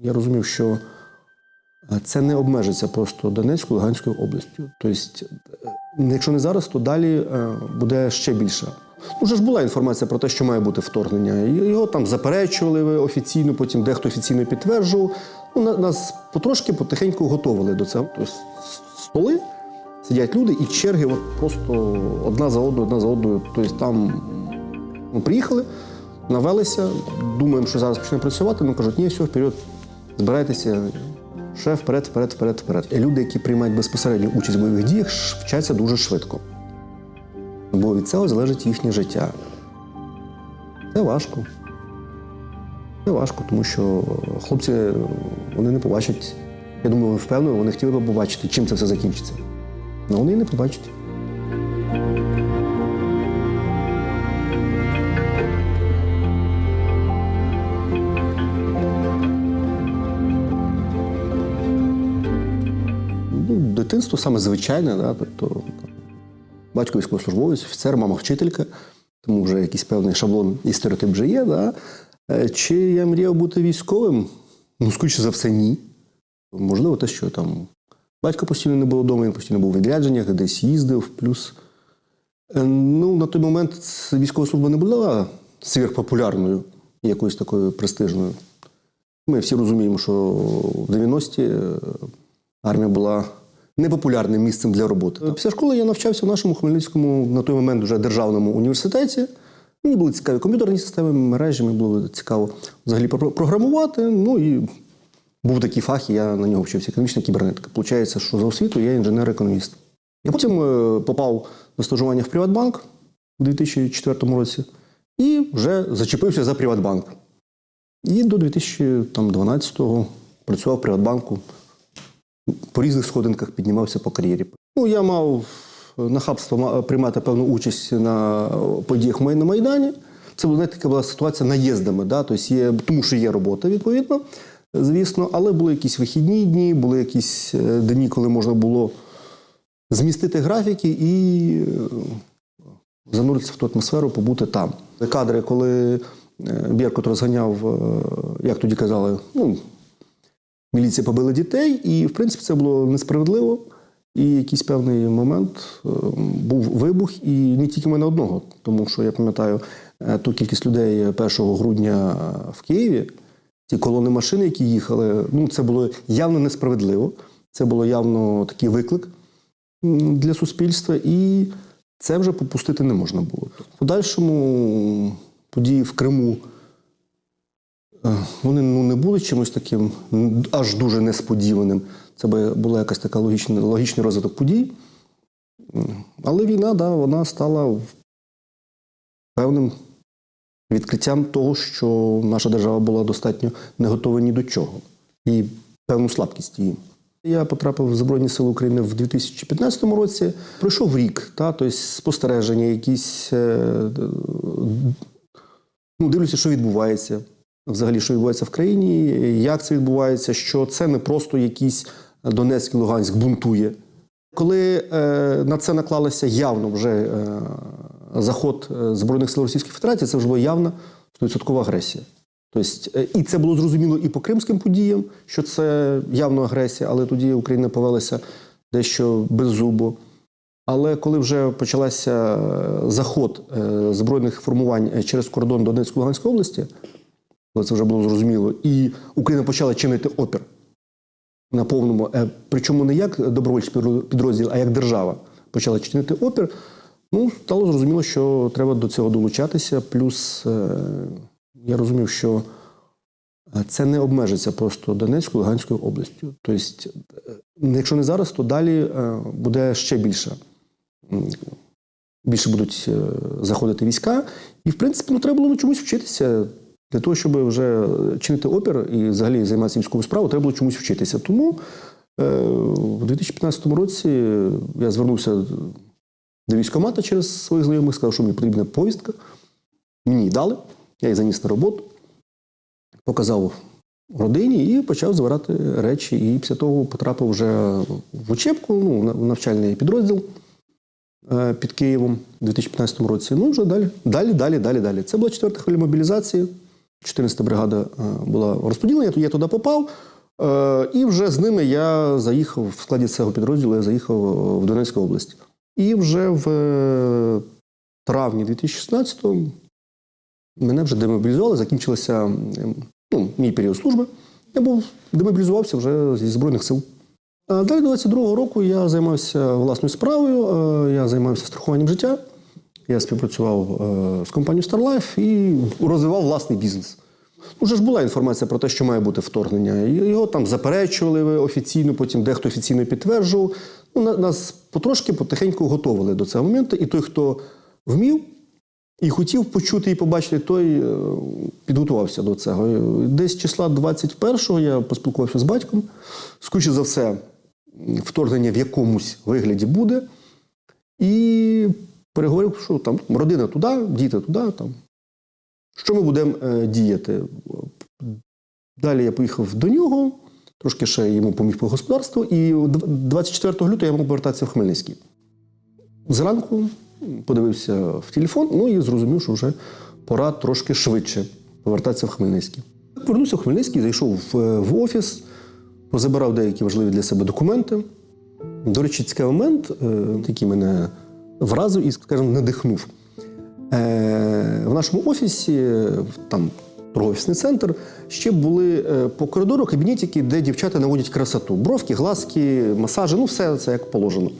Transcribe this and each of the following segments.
Я розумів, що е, це не обмежиться просто Донецькою, Луганською областю. Тобто, е, якщо не зараз, то далі е, буде ще більше. Ну, Вже ж була інформація про те, що має бути вторгнення. Його там заперечували офіційно, потім дехто офіційно підтверджував. Ну, нас потрошки потихеньку готували до цього. Тобто столи, сидять люди, і черги от просто одна за одною, одна за одною. Тобто там ми приїхали, навелися, думаємо, що зараз почне працювати. Ну кажуть, ні, все, вперед, збирайтеся. Ще вперед, вперед, вперед, вперед. І Люди, які приймають безпосередню участь в бойових діях, вчаться дуже швидко. Бо від цього залежить їхнє життя. Це важко. Це важко, тому що хлопці вони не побачать. Я думаю, ви впевнені, вони хотіли б побачити, чим це все закінчиться. Але вони і не побачать. Дитинство саме звичайне, да, тобто батько військовослужбовець, офіцер, мама вчителька, тому вже якийсь певний шаблон і стереотип вже є. Да. Е, Чи я мріяв бути військовим? Ну, скоріше за все, ні. Можливо, те, що там батько постійно не було вдома, він постійно був у відрядженнях, десь їздив, плюс. Е, Ну, на той момент військова служба не була сверхпопулярною, якоюсь такою престижною. Ми всі розуміємо, що в 90-ті е, армія була непопулярним місцем для роботи. Після школи я навчався в нашому Хмельницькому на той момент вже державному університеті. Мені були цікаві комп'ютерні системи, мережі, мені було цікаво взагалі програмувати. Ну і був такий фах, і я на нього вчився економічна кібернетика. Получається, що за освіту я інженер-економіст. Я потім е, попав на стажування в Приватбанк у 2004 році і вже зачепився за Приватбанк. І до 2012-го працював в Приватбанку. По різних сходинках піднімався по кар'єрі. Ну, я мав нахабство приймати певну участь на подіях на Майдані. Це була така була ситуація наїздами, да? тобто є, тому що є робота, відповідно, звісно, але були якісь вихідні дні, були якісь е, дні, коли можна було змістити графіки і е, зануритися в ту атмосферу, побути там. Кадри, коли е, Беркут розганяв, е, як тоді казали, ну, міліція побила дітей, і, в принципі, це було несправедливо. І якийсь певний момент е, був вибух, і не тільки мене одного, тому що я пам'ятаю е, ту кількість людей 1 грудня в Києві, ті колони машин, які їхали, ну це було явно несправедливо. Це було явно такий виклик для суспільства, і це вже попустити не можна було. В подальшому події в Криму Е, Вони ну, не були чимось таким аж дуже несподіваним. Це була якась така логічна, логічний розвиток подій. Але війна, да, вона стала певним відкриттям того, що наша держава була достатньо не готова ні до чого. І певну слабкість її. Я потрапив в Збройні Сили України в 2015 році. Пройшов рік, та, тобто спостереження, якісь. е, ну, дивлюся, що відбувається. Взагалі, що відбувається в країні, як це відбувається, що це не просто якийсь Донецьк Луганськ бунтує. Коли е, на це наклалося явно вже е, заход е, Збройних сил Російської Федерації, це вже була явна 100% агресія. Тобто, і це було зрозуміло і по кримським подіям, що це явно агресія, але тоді Україна повелася дещо беззубо. Але коли вже почався е, заход збройних формувань через кордон Донецької Луганської області, коли це вже було зрозуміло, і Україна почала чинити опір на повному, е, причому не як добровольчий підрозділ, а як держава почала чинити опір. Ну, стало зрозуміло, що треба до цього долучатися. Плюс е, я розумів, що е, це не обмежиться просто Донецькою Луганською областю. Тобто, якщо не зараз, то далі буде ще більше. Більше будуть заходити війська. І, в принципі, ну, треба було чомусь вчитися. Для того, щоб вже чинити опір і взагалі займатися військовою справою, треба було чомусь вчитися. Тому е, в 2015 році я звернувся до військкомата через своїх знайомих, сказав, що мені потрібна повістка. Мені її дали, я її заніс на роботу, показав родині і почав збирати речі. І після того потрапив вже в учебку, ну, в навчальний підрозділ е, під Києвом у 2015 році. Ну, вже далі, далі, далі, далі, далі. Це була четверта хвиля мобілізації. 14-та бригада е, була розподілена, я туди попав. Е, І вже з ними я заїхав в складі цього підрозділу, я заїхав в Донецьку область. І вже в е, травні 2016-го мене вже демобілізували, закінчилася ну, мій період служби. Я був демобілізувався вже зі Збройних сил. Далі 22-го року я займався власною справою, е, я займався страхуванням життя. Я співпрацював е, з компанією StarLife і розвивав власний бізнес. Уже ж була інформація про те, що має бути вторгнення. Його там заперечували офіційно, потім дехто офіційно підтверджував. Ну, нас потрошки потихеньку готували до цього моменту. І той, хто вмів і хотів почути і побачити, той е, підготувався до цього. Десь числа 21-го я поспілкувався з батьком. Скоріше за все, вторгнення в якомусь вигляді буде. І переговорив, що там родина туди, діти туди. Там. Що ми будемо е, діяти? Далі я поїхав до нього, трошки ще йому поміг по господарству, і 24 лютого я мав повертатися в Хмельницький. Зранку подивився в телефон, ну і зрозумів, що вже пора трошки швидше повертатися в Хмельницький. Повернувся в Хмельницький, зайшов в, в офіс, позабирав деякі важливі для себе документи. До речі, цікавий момент, е, який мене вразив і, скажімо, надихнув. Е, В нашому офісі, там торговий центр, ще були е, по коридору кабінетики, де дівчата наводять красоту. Бровки, глазки, масажі, ну все це як положено.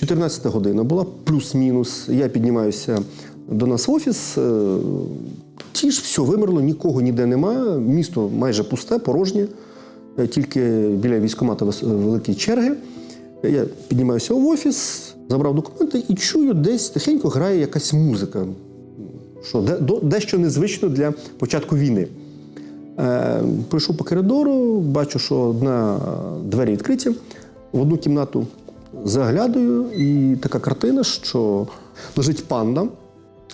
14 година була, плюс-мінус. Я піднімаюся до нас в офіс. е, Ті ж все вимерло, нікого ніде нема. Місто майже пусте, порожнє. Тільки біля військкомату вис- великі черги. Я піднімаюся в офіс, забрав документи і чую, десь тихенько грає якась музика. Що дещо незвично для початку війни. Е, пройшов по коридору, бачу, що одна е, двері відкриті, в одну кімнату заглядаю, і така картина, що лежить панда,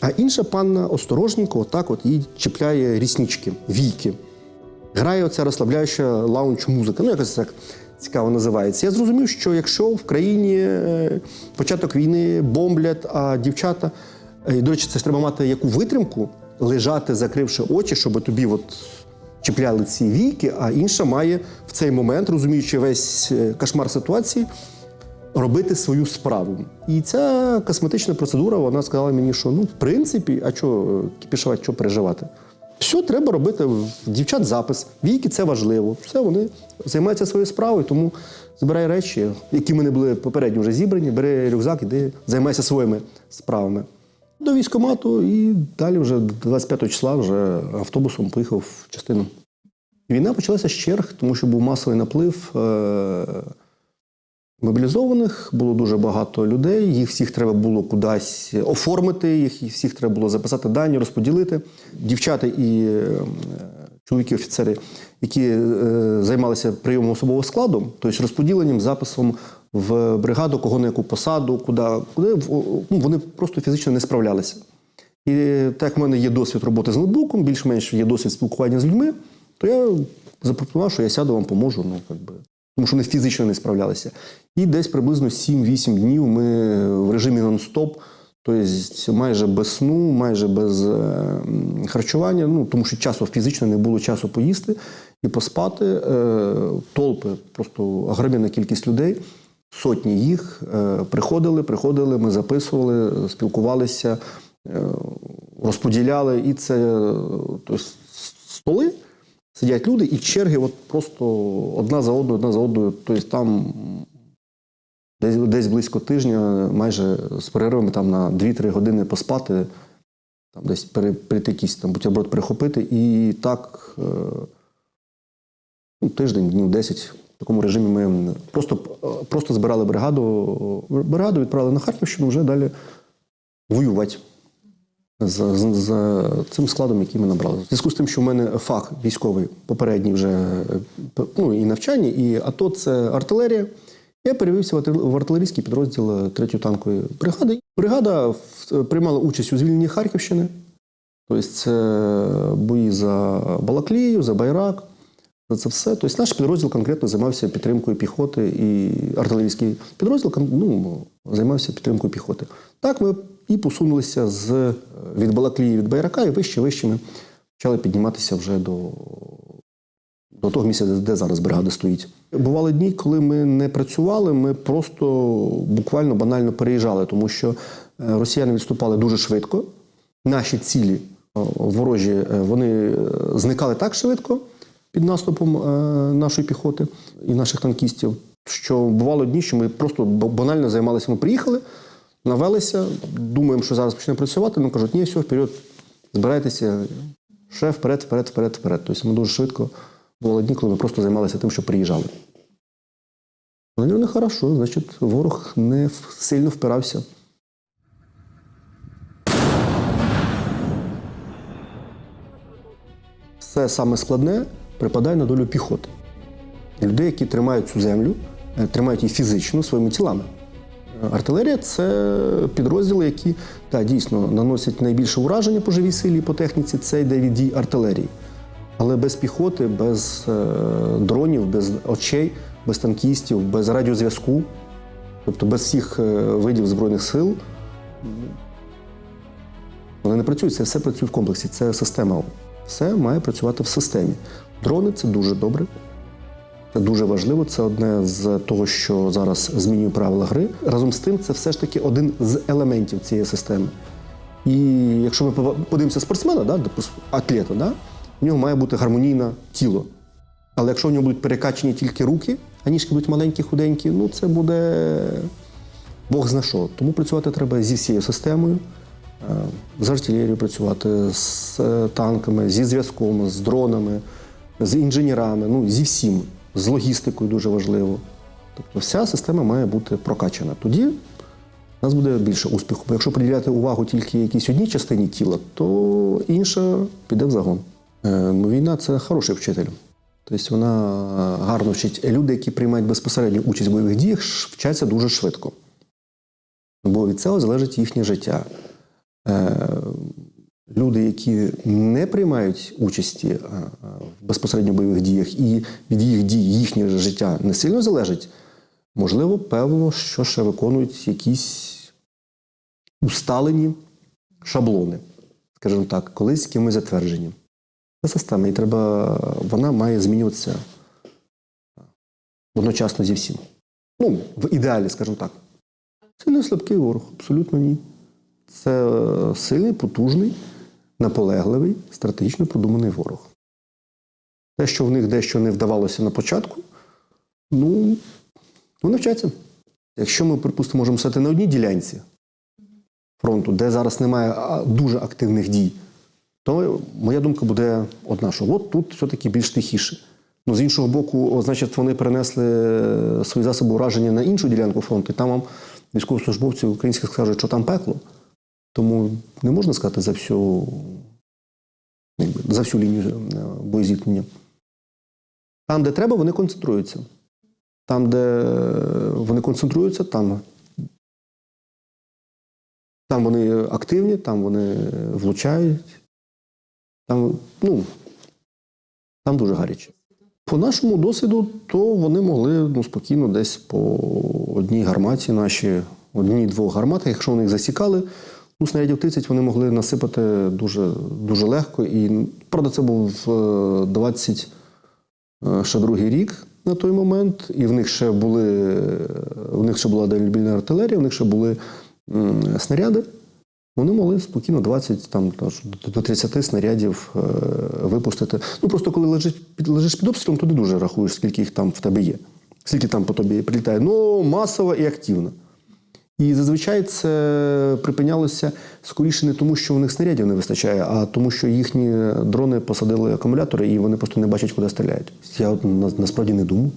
а інша панна осторожненько, отак от їй чіпляє ріснички, війки. Грає оця розслабляюча лаунч музика. Ну, якось так цікаво називається. Я зрозумів, що якщо в країні е, початок війни бомблять, а дівчата, е, і, до речі, це ж треба мати яку витримку, лежати, закривши очі, щоб тобі от чіпляли ці війки, а інша має в цей момент, розуміючи весь е, кошмар ситуації, робити свою справу. І ця косметична процедура, вона сказала мені, що ну, в принципі, а що кіпішувати, що переживати? Все треба робити в дівчат запис. Віки це важливо. Все, вони займаються своєю справою, тому збирай речі, які в мене були попередньо вже зібрані, бери рюкзак, іди, займайся своїми справами. До військкомату і далі вже 25 числа вже автобусом поїхав в частину. Війна почалася з черг, тому що був масовий наплив е- мобілізованих, було дуже багато людей. Їх всіх треба було кудись оформити, їх всіх треба було записати дані, розподілити. Дівчата і е, чоловіки, офіцери, які е, займалися прийомом особового складу, тобто розподіленням, записом в бригаду, кого на яку посаду, куди, куди ну, вони просто фізично не справлялися. І так як в мене є досвід роботи з ноутбуком, більш-менш є досвід спілкування з людьми, то я запропонував, що я сяду вам поможу. Ну, як би, тому що вони фізично не справлялися. І десь приблизно 7-8 днів ми в режимі нон-стоп, тобто майже без сну, майже без е, харчування, ну тому що часу фізично не було часу поїсти і поспати. Е, толпи, просто огромна кількість людей. Сотні їх е, приходили, приходили, ми записували, спілкувалися, розподіляли. І це тобто, столи, сидять люди, і черги от просто одна за одною, одна за одною. Тобто там десь, десь близько тижня, майже з перервами там на 2-3 години поспати, там десь пере- прийти якийсь там бутерброд прихопити. І так е, ну, тиждень, днів 10 в такому режимі ми просто, е, просто збирали бригаду, бригаду відправили на Харківщину вже далі воювати з, з, з цим складом, який ми набрали. Зв'язку з тим, що в мене фах військовий попередній вже е, ну, і навчання, і АТО це артилерія. Я перевівся в артилерійський підрозділ 3-ї танкової бригади. Бригада приймала участь у звільненні Харківщини. Тобто це бої за Балаклію, за Байрак, за це все. Тобто наш підрозділ конкретно займався підтримкою піхоти і артилерійський підрозділ ну, займався підтримкою піхоти. Так ми і посунулися з, від Балаклії, від Байрака і вище, вище ми почали підніматися вже до, до того місця, де- зараз бригада стоїть. Бували дні, коли ми не працювали, ми просто буквально банально переїжджали, тому що е, росіяни відступали дуже швидко. Наші цілі е, ворожі е, вони е, зникали так швидко під наступом е, нашої піхоти і наших танкістів, що бувало дні, що ми просто банально займалися. Ми приїхали, навелися, думаємо, що зараз почнемо працювати. Нам кажуть, ні, все, вперед, збирайтеся, шеф, вперед, вперед, вперед, вперед. Тобто ми дуже швидко бували дні, коли ми просто займалися тим, що приїжджали. Ну, хорошо, значить, ворог не сильно впирався. Все саме складне припадає на долю піхоти. Людей, які тримають цю землю, е, тримають її фізично своїми тілами. Артилерія це підрозділи, які та, дійсно наносять найбільше ураження по живій силі і по техніці. Це йде від дій артилерії. Але без піхоти, без е, дронів, без очей, без танкістів, без радіозв'язку, тобто без всіх е, видів Збройних сил, вони не працюють. Це все працює в комплексі. Це система. Все має працювати в системі. Дрони це дуже добре. Дуже важливо. Це одне з того, що зараз змінює правила гри. Разом з тим, це все ж таки один з елементів цієї системи. І якщо ми подивимося спортсмена, да, атлета, да, в нього має бути гармонійне тіло. Але якщо в нього будуть перекачені тільки руки, а ніжки будуть маленькі, худенькі, ну це буде Бог зна що. Тому працювати треба зі всією системою, е, з артилерією працювати, з е, танками, зі зв'язком, з дронами, з інженерами, ну зі всім, з логістикою дуже важливо. Тобто вся система має бути прокачана. Тоді у нас буде більше успіху. Бо якщо приділяти увагу тільки якійсь одній частині тіла, то інша піде в загон. Е, ну, Війна це хороший вчитель. Тобто вона е, гарно вчить. Люди, які приймають безпосередню участь в бойових діях, вчаться дуже швидко. Бо від цього залежить їхнє життя. Е, Люди, які не приймають участі е, е, в безпосередньо бойових діях, і від їх дій їхнє життя не сильно залежить, можливо, певно, що ще виконують якісь усталені шаблони, скажімо так, колись кимось затверджені. Це система, і треба, вона має змінюватися одночасно зі всім. Ну, в ідеалі, скажімо так. Це не слабкий ворог, абсолютно ні. Це е, сильний, потужний, наполегливий, стратегічно продуманий ворог. Те, що в них дещо не вдавалося на початку, ну, вони вчаться. Якщо ми, припустимо, можемо стати на одній ділянці фронту, де зараз немає дуже активних дій, то моя думка буде одна, що от тут все-таки більш тихіше. Ну, з іншого боку, значить, вони перенесли е, свої засоби ураження на іншу ділянку фронту, і там вам військовослужбовці українські скажуть, що там пекло. Тому не можна сказати за всю, за всю лінію е, боєзіткнення. Там, де треба, вони концентруються. Там, де вони концентруються, там, там вони активні, там вони влучають. Там, ну, там дуже гаряче. По нашому досвіду, то вони могли ну, спокійно десь по одній гарматі наші, одній-двох гарматах, якщо вони їх засікали, ну, снарядів 30 вони могли насипати дуже, дуже легко. І, правда, це був е, 20 е, другий рік на той момент, і в них ще були в них ще була дальнобільна артилерія, в них ще були снаряди. Вони могли спокійно 20 там до- до 30 снарядів е, випустити. Ну просто коли лежиш під лежиш під обстрілом, то не дуже рахуєш, скільки їх там в тебе є, скільки там по тобі прилітає. Ну масово і активно. І зазвичай це припинялося скоріше не тому, що у них снарядів не вистачає, а тому, що їхні дрони посадили акумулятори і вони просто не бачать, куди стріляють. Я насправді не думав,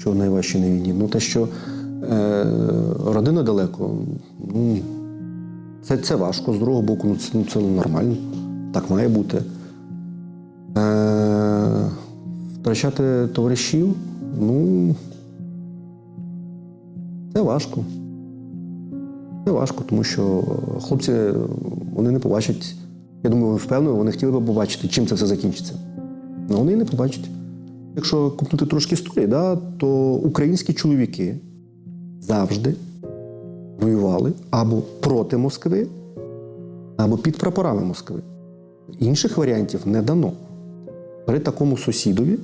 що найважче на війні. Ну те, що е, родина далеко, ну це, це важко. З другого боку, ну це, ну, це нормально. Так має бути. Е, втрачати товаришів, ну це важко. Важко, тому що хлопці вони не побачать. Я думаю, ви впевнені, вони хотіли б побачити, чим це все закінчиться. Але вони і не побачать. Якщо купнути трошки історії, да, то українські чоловіки завжди воювали або проти Москви, або під прапорами Москви. Інших варіантів не дано. При такому сусідові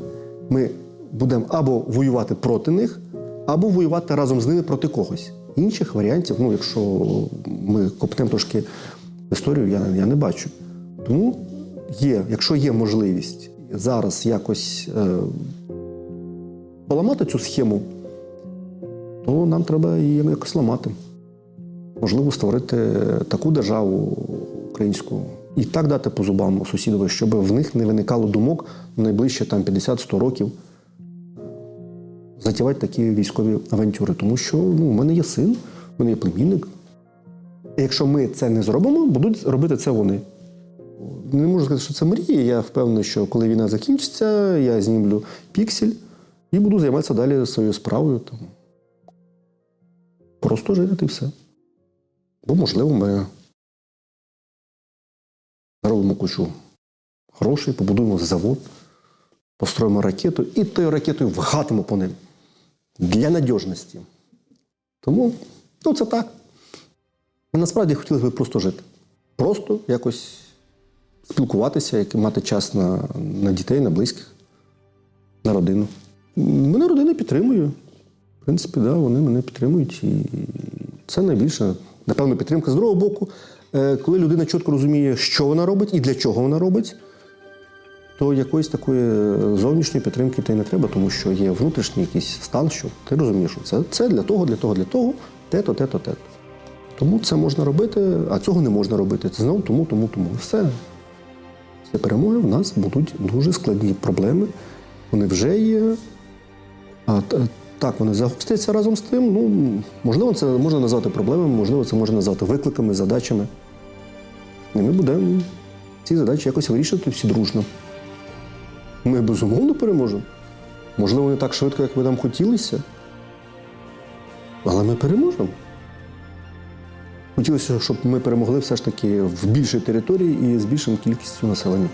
ми будемо або воювати проти них, або воювати разом з ними проти когось. Інших варіантів, ну, якщо ми копнемо трошки історію, я, я не бачу. Тому є, якщо є можливість зараз якось е, поламати цю схему, то нам треба її якось ламати. Можливо, створити таку державу українську і так дати по зубам сусідові, щоб в них не виникало думок найближче там 50-100 років затівати такі військові авантюри. Тому що ну, у мене є син, у мене є племінник. І якщо ми це не зробимо, будуть робити це вони. Не можу сказати, що це мрія. Я впевнений, що коли війна закінчиться, я знімлю піксель і буду займатися далі своєю справою. Там. Просто жити і все. Бо, можливо, ми заробимо кучу грошей, побудуємо завод, построїмо ракету і тою ракетою вгатимо по ним для надіжності. Тому ну, це так. Насправді хотіли б просто жити. Просто якось спілкуватися, мати час на, на дітей, на близьких, на родину. Мене родина підтримує. В принципі, да, вони мене підтримують. І це найбільша, напевно, підтримка. З другого боку, е, коли людина чітко розуміє, що вона робить і для чого вона робить, то якоїсь такої е, зовнішньої підтримки та й не треба, тому що є внутрішній якийсь стан, що ти розумієш, що це, це для того, для того, для того, те-то, те-то, те-то. Тому це можна робити, а цього не можна робити. Це знову тому, тому, тому. Все. Після перемоги в нас будуть дуже складні проблеми. Вони вже є. А так, вони загостряться разом з тим. Ну, можливо, це можна назвати проблемами, можливо, це можна назвати викликами, задачами. І ми будемо ці задачі якось вирішувати всі дружно. Ми безумовно переможемо. Можливо, не так швидко, як би нам хотілося. Але ми переможемо. Хотілося, щоб ми перемогли все ж таки в більшій території і з більшою кількістю населення.